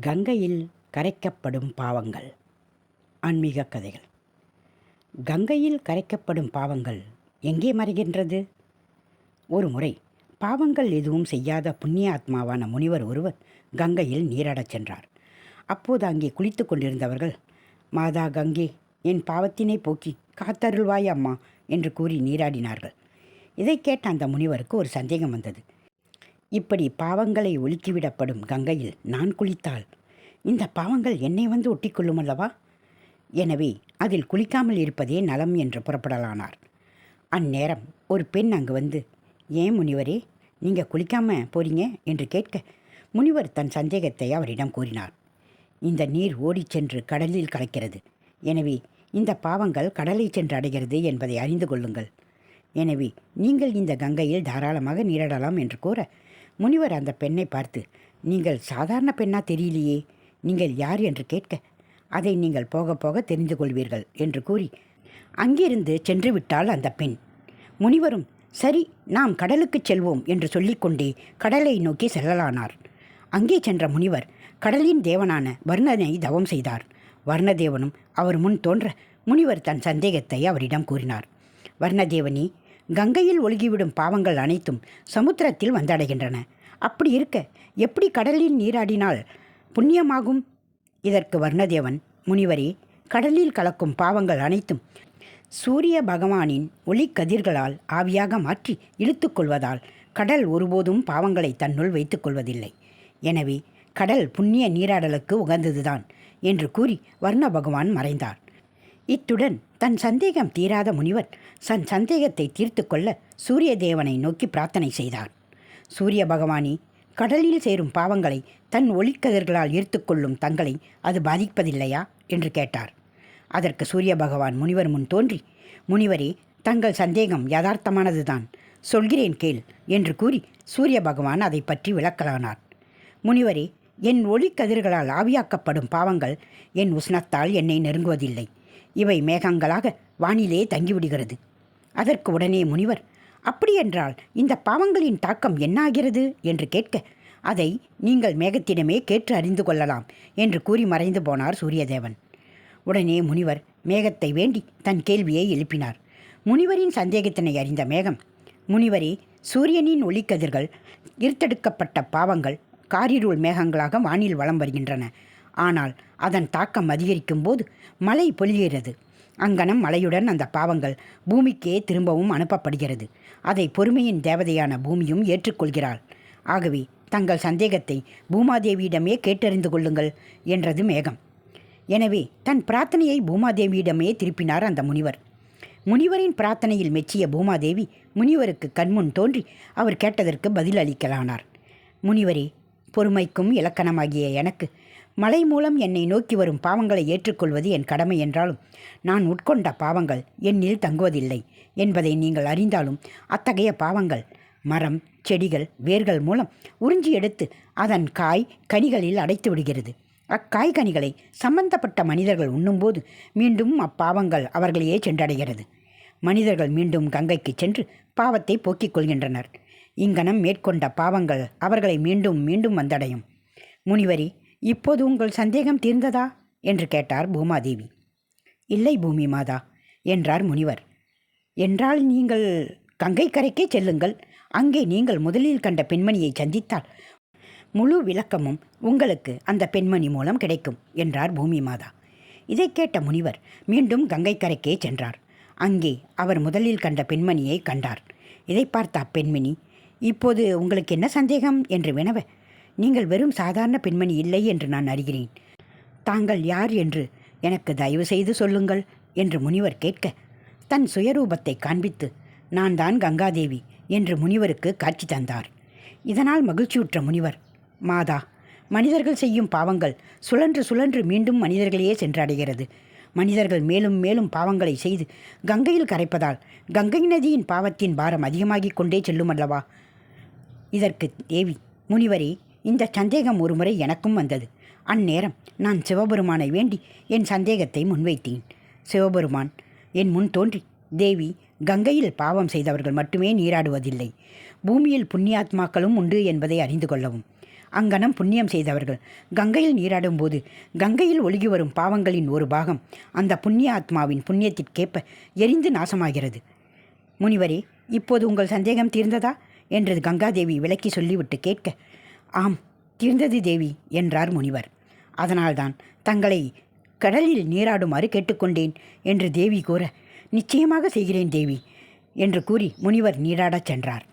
கங்கையில் கரைக்கப்படும் பாவங்கள். ஆன்மீக கதைகள். கங்கையில் கரைக்கப்படும் பாவங்கள் எங்கே மறைகின்றது? ஒரு முறை பாவங்கள் எதுவும் செய்யாத புண்ணிய ஆத்மாவான முனிவர் ஒருவர் கங்கையில் நீராடச் சென்றார். அப்போது அங்கே குளித்து கொண்டிருந்தவர்கள் மாதா கங்கை என் பாவத்தினை போக்கி காத்தருள்வாய் அம்மா என்று கூறி நீராடினார்கள். இதை கேட்ட அந்த முனிவருக்கு ஒரு சந்தேகம் வந்தது. இப்படி பாவங்களை ஒலுக்கிவிடப்படும் கங்கையில் நான் குளித்தால் இந்த பாவங்கள் என்னை வந்து ஒட்டிக்கொள்ளும் அல்லவா? எனவே அதில் குளிக்காமல் இருப்பதே நலம் என்று புறப்படலானார். அந்நேரம் ஒரு பெண் அங்கு வந்து ஏன் முனிவரே நீங்கள் குளிக்காம போறீங்க? என்று கேட்க முனிவர் தன் சந்தேகத்தை அவரிடம் கூறினார். இந்த நீர் ஓடிச் சென்று கடலில் கலக்கிறது எனவே இந்த பாவங்கள் கடலை சென்று அடைகிறது என்பதை அறிந்து கொள்ளுங்கள். எனவே நீங்கள் இந்த கங்கையில் தாராளமாக நீராடலாம் என்று கூற முனிவர் அந்த பெண்ணை பார்த்து நீங்கள் சாதாரண பெண்ணா தெரியலையே நீங்கள் யார் என்று கேட்க அதை நீங்கள் போக போக தெரிந்து கொள்வீர்கள் என்று கூறி அங்கிருந்து சென்று விட்டாள் அந்த பெண். முனிவரும் சரி நாம் கடலுக்குச் செல்வோம் என்று சொல்லிக்கொண்டே கடலை நோக்கி செல்லலானார். அங்கே சென்ற முனிவர் கடலின் தேவனான வர்ணனை தவம் செய்தார். வர்ணதேவனும் அவர் முன் தோன்ற முனிவர் தன் சந்தேகத்தை அவரிடம் கூறினார். வர்ணதேவனி கங்கையில் ஒழுகிவிடும் பாவங்கள் அனைத்தும் சமுத்திரத்தில் வந்தடைகின்றன. அப்படி இருக்க எப்படி கடலில் நீராடினால் புண்ணியமாகும்? இதற்கு வர்ணதேவன் முனிவரே கடலில் கலக்கும் பாவங்கள் அனைத்தும் சூரிய பகவானின் ஒளிக்கதிர்களால் ஆவியாக மாற்றி இழுத்துக்கொள்வதால் கடல் ஒருபோதும் பாவங்களை தன்னுள் வைத்துக்கொள்வதில்லை எனவே கடல் புண்ணிய நீராடலுக்கு உகந்ததுதான் என்று கூறி வர்ண பகவான் மறைந்தார். இத்துடன் தன் சந்தேகம் தீராத முனிவர் தன் சந்தேகத்தை தீர்த்து கொள்ள சூரிய தேவனை நோக்கி பிரார்த்தனை செய்தார். சூரிய பகவானே கடலில் சேரும் பாவங்களை தன் ஒளிக்கதிர்களால் ஈர்த்துக்கொள்ளும் தங்களை அது பாதிப்பதில்லையா? என்று கேட்டார். அதற்கு சூரிய பகவான் முனிவர் முன் தோன்றி முனிவரே தங்கள் சந்தேகம் யதார்த்தமானதுதான். சொல்கிறேன் கேள் என்று கூறி சூரிய பகவான் அதை பற்றி விளக்கலானார். முனிவரே என் ஒளிக்கதிர்களால் ஆவியாக்கப்படும் பாவங்கள் என் உஷ்ணத்தால் என்னை நெருங்குவதில்லை. இவை மேகங்களாக வானிலே தங்கிவிடுகிறது. அதற்கு உடனே முனிவர் அப்படியென்றால் இந்த பாவங்களின் தாக்கம் என்னாகிறது? என்று கேட்க அதை நீங்கள் மேகத்திடமே கேட்டு அறிந்து கொள்ளலாம் என்று கூறி மறைந்து போனார் சூரியதேவன். உடனே முனிவர் மேகத்தை வேண்டி தன் கேள்வியை எழுப்பினார். முனிவரின் சந்தேகத்தினை அறிந்த மேகம் முனிவரே சூரியனின் ஒளிக்கதிர்கள் இருத்தெடுக்கப்பட்ட பாவங்கள் காரிருள் மேகங்களாக வானில் வலம் வருகின்றன. ஆனால் அதன் தாக்கம் அதிகரிக்கும் போது மழை பொழிகிறது. அங்கனம் மலையுடன் அந்த பாவங்கள் பூமிக்கே திரும்பவும் அனுப்பப்படுகிறது. அதை பொறுமையின் தேவதையான பூமியும் ஏற்றுக்கொள்கிறாள். ஆகவே தங்கள் சந்தேகத்தை பூமாதேவியிடமே கேட்டறிந்து கொள்ளுங்கள் என்றது மேகம். எனவே தன் பிரார்த்தனையை பூமாதேவியிடமே திருப்பினார் அந்த முனிவர். முனிவரின் பிரார்த்தனையில் மெச்சிய பூமாதேவி முனிவருக்கு கண்முன் தோன்றி அவர் கேட்டதற்கு பதில் அளிக்கலானார் முனிவரே பொறுமைக்கும் இலக்கணமாகிய எனக்கு மலை மூலம் என்னை நோக்கி வரும் பாவங்களை ஏற்றுக்கொள்வது என் கடமை என்றாலும் நான் உட்கொண்ட பாவங்கள் என்னில் தங்குவதில்லை என்பதை நீங்கள் அறிந்தாலும் அத்தகைய பாவங்கள் மரம் செடிகள் வேர்கள் மூலம் உறிஞ்சி எடுத்து அதன் காய் கனிகளில் அடைத்து விடுகிறது. அக்காய்கனிகளை சம்பந்தப்பட்ட மனிதர்கள் உண்ணும்போது மீண்டும் அப்பாவங்கள் அவர்களையே சென்றடைகிறது. மனிதர்கள் மீண்டும் கங்கைக்கு சென்று பாவத்தை போக்கிக் கொள்கின்றனர். இங்கனம் மேற்கொண்ட பாவங்கள் அவர்களை மீண்டும் மீண்டும் வந்தடையும். முனிவரி இப்போது உங்கள் சந்தேகம் தீர்ந்ததா? என்று கேட்டார் பூமாதேவி. இல்லை பூமி மாதா என்றார் முனிவர். என்றால் நீங்கள் கங்கை கரைக்கே செல்லுங்கள். அங்கே நீங்கள் முதலில் கண்ட பெண்மணியை சந்தித்தால் முழு விளக்கமும் உங்களுக்கு அந்த பெண்மணி மூலம் கிடைக்கும் என்றார் பூமி மாதா. இதை கேட்ட முனிவர் மீண்டும் கங்கை கரைக்கே சென்றார். அங்கே அவர் முதலில் கண்ட பெண்மணியை கண்டார். இதை பார்த்த அப்பெண்மணி இப்போது உங்களுக்கு என்ன சந்தேகம்? என்று வினவ நீங்கள் வெறும் சாதாரண பெண்மணி இல்லை என்று நான் அறிகிறேன். தாங்கள் யார் என்று எனக்கு தயவு செய்து சொல்லுங்கள் என்று முனிவர் கேட்க தன் சுயரூபத்தை காண்பித்து நான் தான் கங்காதேவி என்று முனிவருக்கு காட்சி தந்தார். இதனால் மகிழ்ச்சியுற்ற முனிவர் மாதா மனிதர்கள் செய்யும் பாவங்கள் சுழன்று சுழன்று மீண்டும் மனிதர்களையே சென்றடைகிறது. மனிதர்கள் மேலும் மேலும் பாவங்களை செய்து கங்கையில் கரைப்பதால் கங்கை நதியின் பாவத்தின் பாரம் அதிகமாகிக் கொண்டே செல்லுமல்லவா இதற்கு தேவி முனிவரே இந்த சந்தேகம் ஒருமுறை எனக்கும் வந்தது. அந்நேரம் நான் சிவபெருமானை வேண்டி என் சந்தேகத்தை முன்வைத்தேன். சிவபெருமான் என் முன் தோன்றி தேவி கங்கையில் பாவம் செய்தவர்கள் மட்டுமே நீராடுவதில்லை. பூமியில் புண்ணியாத்மாக்களும் உண்டு என்பதை அறிந்து கொள்ளவும். அங்கனம் புண்ணியம் செய்தவர்கள். கங்கையில் நீராடும்போது கங்கையில் ஒழுகி வரும் பாவங்களின் ஒரு பாகம் அந்த புண்ணிய ஆத்மாவின் புண்ணியத்திற்கேற்ப எரிந்து நாசமாகிறது. முனிவரே இப்போது உங்கள் சந்தேகம் தீர்ந்ததா? என்று கங்காதேவி விளக்கி சொல்லிவிட்டு கேட்க ஆம் தீர்ந்தது தேவி என்றார் முனிவர். அதனால்தான் தங்களை கடலில் நீராடுமாறு கேட்டுக்கொண்டேன் என்று தேவி கூற நிச்சயமாக செய்கிறேன் தேவி என்று கூறி முனிவர் நீராடச் சென்றார்.